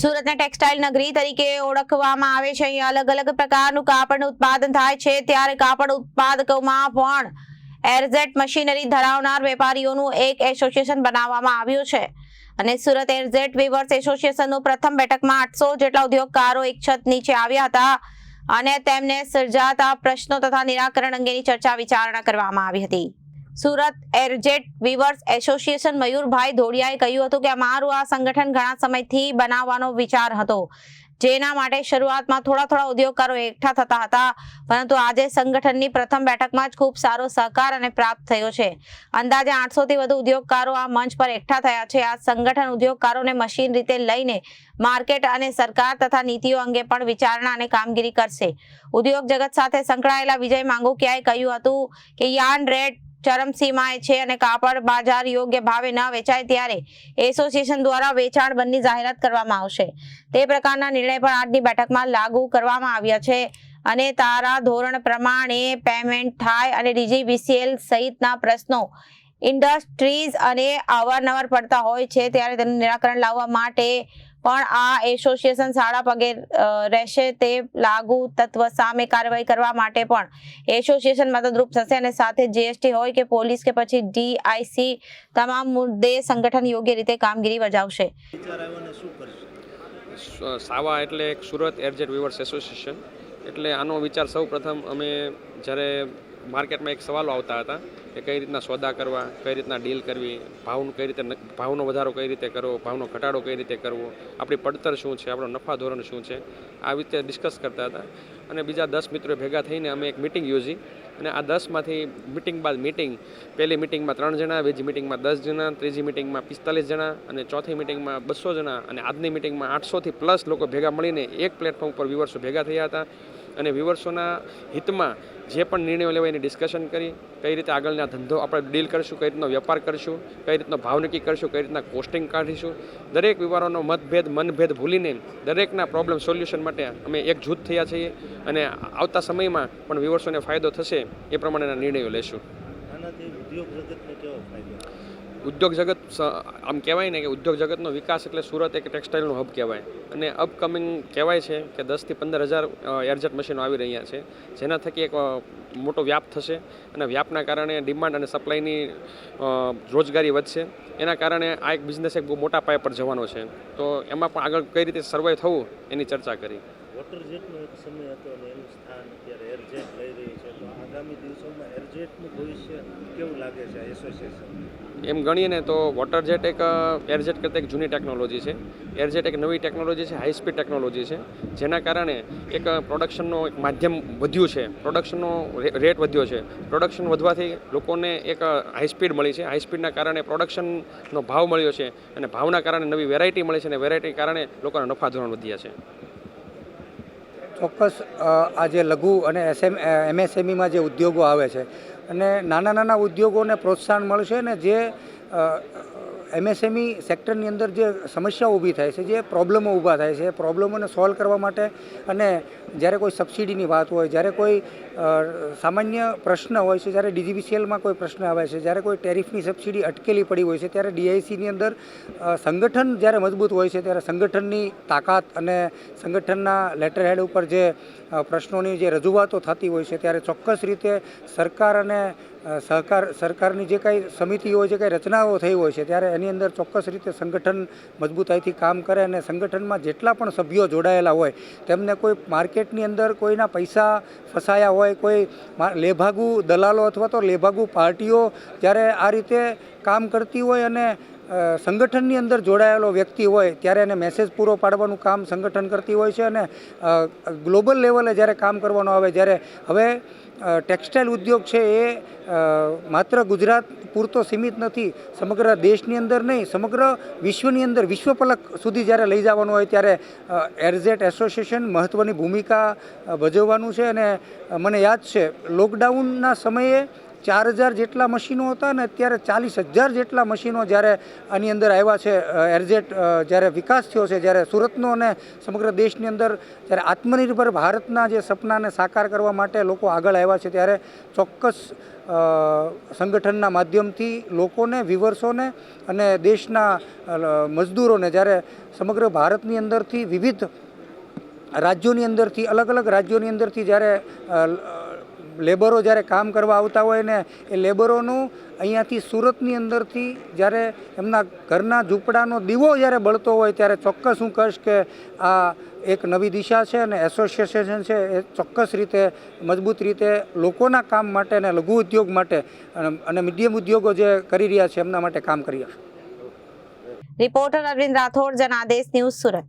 સુરતને textile નગરી તરીકે ઓળખવામાં આવે છે. અહીં અલગ અલગ પ્રકારનું કાપડનું ઉત્પાદન થાય છે. ત્યારે કાપડ ઉત્પાદકોમાં પણ એરઝેટ મશીનરી ધરાવનાર વેપારીઓનું એક એસોસિએશન બનાવવામાં આવ્યું છે. અને સુરત એરઝેટ વેવર્સ એસોસિએશનનું પ્રથમ બેઠકમાં આઠસો જેટલા ઉદ્યોગકારો એક છત નીચે આવ્યા હતા અને તેમને સર્જાતા પ્રશ્નો તથા નિરાકરણ અંગેની ચર્ચા વિચારણા કરવામાં આવી હતી. Surat airjet weavers association Mayurbhai ધોડિયાએ કહ્યું હતું કે અમારું આ સંગઠન ઘણા સમયથી બનાવવાનો વિચાર હતો. જેના માટે શરૂઆતમાં થોડા થોડા ઉદ્યોગકારો એકઠા થતા હતા, પરંતુ આજે સંગઠનની પ્રથમ બેઠકમાં જ ખૂબ સારો સહકાર અને પ્રાપ્ત થયો છે. અંદાજે આઠસો થી વધુ ઉદ્યોગકારો આ મંચ પર એકઠા થયા છે. આ સંગઠન ઉદ્યોગકારોને મશીન રીતે લઈને માર્કેટ અને સરકાર તથા નીતિઓ અંગે પણ વિચારણા અને કામગીરી કરશે. ઉદ્યોગ જગત સાથે સંકળાયેલા વિજય માંગુકિયાએ કહ્યું હતું કે યાન રેટ ચરમસીમાએ છે અને કાપડ બાજાર યોગ્ય ભાવે ન વેચાય ત્યારે એસોસિએશન દ્વારા વેચાણ બંધની જાહેરાત કરવામાં આવશે. તે પ્રકારના નિર્ણય પણ આજની બેઠકમાં લાગુ કરવામાં આવ્યા છે અને તારા ધોરણ પ્રમાણે પેમેન્ટ થાય અને ડીજીબીસીએલ સહિતના પ્રશ્નો ઇન્ડસ્ટ્રીઝ અને અવારનવાર પડતા હોય છે ત્યારે તેનું નિરાકરણ લાવવા માટે પણ આ એસોસિએશન શાળા પગે રહેશે તે લાગુ તત્વ સામે કાર્યવાહી કરવા માટે પણ એસોસિએશન મદદરૂપ થશે અને સાથે જીએસટી હોય કે પોલીસ કે પછી ડીઆઈસી તમામ મુદ્દે સંગઠન યોગ્ય રીતે કામગીરી બજાવશે. સાવા એટલે એક સુરત એરજેટ વિવર્સ એસોસિએશન. એટલે આનો વિચાર સૌ પ્રથમ અમે જ્યારે માર્કેટમાં એક સવાલો આવતા હતા કે કઈ રીતના સોદા કરવા, કઈ રીતના ડીલ કરવી, ભાવનું કઈ રીતે ભાવનો વધારો કઈ રીતે કરવો, ભાવનો ઘટાડો કઈ રીતે કરવો, આપણી પડતર શું છે, આપણો નફા ધોરણ શું છે, આ રીતે ડિસ્કસ કરતા હતા. અને બીજા દસ મિત્રો ભેગા થઈને અમે એક મિટિંગ યોજી. અને આ દસમાંથી મિટિંગ બાદ મિટિંગ પહેલી મિટિંગમાં ત્રણ જણા, બીજી મિટિંગમાં દસ જણા, ત્રીજી મિટિંગમાં પિસ્તાલીસ જણા અને ચોથી મિટિંગમાં બસો જણા અને આજની મિટિંગમાં આઠસોથી પ્લસ લોકો ભેગા મળીને એક પ્લેટફોર્મ પર વિવર્સો ભેગા થયા હતા. અને વિવર્સોના હિતમાં જે પણ નિર્ણયો લેવાય એની ડિસ્કશન કરી, કઈ રીતે આગળના ધંધો આપણે ડીલ કરીશું, કઈ રીતનો વેપાર કરીશું, કઈ રીતનો ભાવ નક્કી કરીશું, કઈ રીતના કોસ્ટિંગ કાઢીશું. દરેક વિવારોનો મતભેદ, મનભેદ ભૂલીને દરેકના પ્રોબ્લેમ સોલ્યુશન માટે અમે એક જૂથ થયા છીએ અને આવતા સમયમાં પણ વિવર્સોને ફાયદો થશે એ પ્રમાણેના નિર્ણયો લેશું. આનાથી ઉદ્યોગ જગતને ઉદ્યોગ જગત આમ કહેવાય ને કે ઉદ્યોગ જગતનો વિકાસ એટલે સુરત એક ટેક્સટાઇલનું હબ કહેવાય. અને અપકમિંગ કહેવાય છે કે દસથી પંદર હજાર એરજેટ મશીનો આવી રહ્યા છે, જેના થકી એક મોટો વ્યાપ થશે અને વ્યાપના કારણે ડિમાન્ડ અને સપ્લાયની રોજગારી વધશે. એના કારણે આ એક બિઝનેસ એક બહુ મોટા પાયા પર જવાનો છે. તો એમાં પણ આગળ કઈ રીતે સર્વાઈવ થવું, એની ચર્ચા કરી. વોટર જેટનો એક સમય હતો અને એનું સ્થાન અત્યારે એરજેટ લઈ રહ્યું છે, તો આગામી દિવસોમાં એરજેટનું ભવિષ્ય કેવું લાગે છે એસોસિએશન એમ ગણીએ તો વોટર જેટ એક એરજેટ કરતાં એક જૂની ટેકનોલોજી છે. એરજેટ એક નવી ટેકનોલોજી છે હાઈ સ્પીડ ટેકનોલોજી છે, જેના કારણે એક પ્રોડક્શનનો એક માધ્યમ વધ્યું છે. પ્રોડક્શનનો રેટ વધ્યો છે. પ્રોડક્શન વધવાથી લોકોને એક હાઈ સ્પીડ મળી છે. હાઈ સ્પીડના કારણે પ્રોડક્શનનો ભાવ મળ્યો છે અને ભાવના કારણે નવી વેરાયટી મળી છે અને વેરાયટી કારણે લોકોના નફા ધોરણ વધ્યા છે. ચોક્કસ આ જે લઘુ અને એસએમ એમએસએમઈમાં જે ઉદ્યોગો આવે છે અને નાના નાના ઉદ્યોગોને પ્રોત્સાહન મળશે ને જે એમએસએમઈ સેક્ટરની અંદર જે સમસ્યાઓ ઊભી થાય છે, જે પ્રોબ્લેમો ઊભા થાય છે, એ પ્રોબ્લેમોને સોલ્વ કરવા માટે અને જ્યારે કોઈ સબસિડીની વાત હોય, જ્યારે કોઈ સામાન્ય પ્રશ્ન હોય છે, જ્યારે ડીજીવીસીએલમાં કોઈ પ્રશ્ન આવે છે, જ્યારે કોઈ ટેરિફની સબસિડી અટકેલી પડી હોય છે, ત્યારે ડીઆઈસીની અંદર સંગઠન જ્યારે મજબૂત હોય છે, ત્યારે સંગઠનની તાકાત અને સંગઠનના લેટર હેડ ઉપર જે પ્રશ્નોની જે રજૂઆતો થતી હોય છે, ત્યારે ચોક્કસ રીતે સરકાર અને સહકાર સરકારની જે કાંઈ સમિતિઓ, જે કાંઈ રચનાઓ થઈ હોય છે, ત્યારે એની અંદર ચોક્કસ રીતે સંગઠન મજબૂતાઈથી કામ કરે અને સંગઠનમાં જેટલા પણ સભ્યો જોડાયેલા હોય, તેમને કોઈ માર્કેટની અંદર કોઈના પૈસા ફસાયા હોય, કોઈ લેભાગુ દલાલો અથવા તો લેભાગુ પાર્ટીઓ જ્યારે આ રીતે કામ કરતી હોય અને સંગઠનની અંદર જોડાયેલો વ્યક્તિ હોય, ત્યારે એને મેસેજ પૂરો પાડવાનું કામ સંગઠન કરતી હોય છે અને ગ્લોબલ લેવલે જ્યારે કામ કરવાનું આવે, જ્યારે હવે ટેક્સટાઇલ ઉદ્યોગ છે એ માત્ર ગુજરાત પૂરતો સીમિત નથી, સમગ્ર દેશની અંદર નહીં, સમગ્ર વિશ્વની અંદર વિશ્વ પલક સુધી જ્યારે લઈ જવાનું હોય ત્યારે એરઝેટ એસોસિએશન મહત્ત્વની ભૂમિકા ભજવવાનું છે અને મને યાદ છે, લોકડાઉનના સમયે ચાર હજાર જેટલા મશીનો હતા ને અત્યારે ચાલીસ હજાર જેટલા મશીનો જ્યારે આની અંદર આવ્યા છે એરજેટ જ્યારે વિકાસ થયો છે, જ્યારે સુરતનો અને સમગ્ર દેશની અંદર જ્યારે આત્મનિર્ભર ભારતના જે સપનાને સાકાર કરવા માટે લોકો આગળ આવ્યા છે, ત્યારે ચોક્કસ સંગઠનના માધ્યમથી લોકોને વિવર્સોને અને દેશના મજદૂરોને જ્યારે સમગ્ર ભારતની અંદરથી વિવિધ રાજ્યોની અંદરથી, અલગ અલગ રાજ્યોની અંદરથી જ્યારે લેબરો જ્યારે કામ કરવા આવતા હોય ને, એ લેબરોનું અહીંયાથી સુરતની અંદરથી જ્યારે એમના ઘરના ઝૂંપડાનો દીવો જ્યારે બળતો હોય ત્યારે ચોક્કસ હું કહીશ કે આ એક નવી દિશા છે અને એસોસિએશન છે, એ ચોક્કસ રીતે મજબૂત રીતે લોકોના કામ માટે અને લઘુ ઉદ્યોગ માટે અને- મીડિયમ ઉદ્યોગો જે કરી રહ્યા છે એમના માટે કામ કરી રહ્યા છે. Reporter Arvind Rathod, Janadesh news Surat.